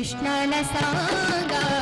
कृष्णनसागा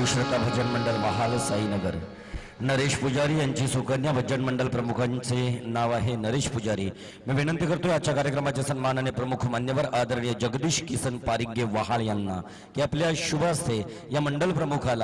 विश्वता भजन मंडळ महाल साईनगर. नरेश पुजारी यांची सुकन्या भजन मंडल प्रमुखांचे नाव आहे नरेश पुजारी. मी विनंती करतो आजच्या कार्यक्रमाच्या सन्मानाने प्रमुख मान्यवर आदरणीय जगदीश किसन पारिगे वहाळ यांना की आपल्या शुभ या मंडल प्रमुखाला